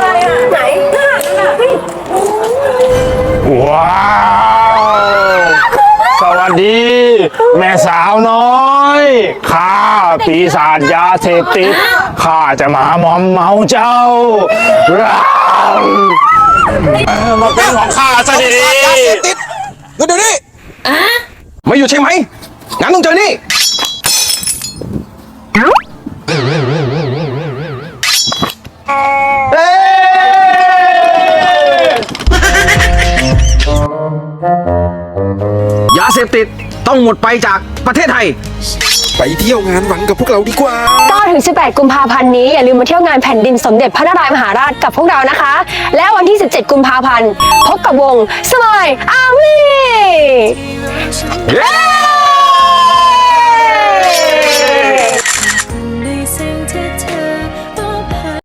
ไหนว้าว สวัสดี แม่สาวน้อยข้าปีศาจยาเสพติดข้าจะมามอมเมาเจ้าว้าวเออมาเป็นของข้าซะดียาเสพติดหยุดเดี๋ยวนี้ไม่หยุดใช่ไหมงั้นต้องเจอนี่ ยาเสพติดต้องหมดไปจากประเทศไทย ไปเที่ยวงานหวังกับพวกเราดีกว่า 9ถึง18 กุมภาพันธ์นี้อย่าลืมมาเที่ยวงานแผ่นดินสมเด็จพระนารายมหาราชกับพวกเรานะคะ และวันที่ 17 กุมภาพันธ์ พบกับวงสมายอาวีๆเย้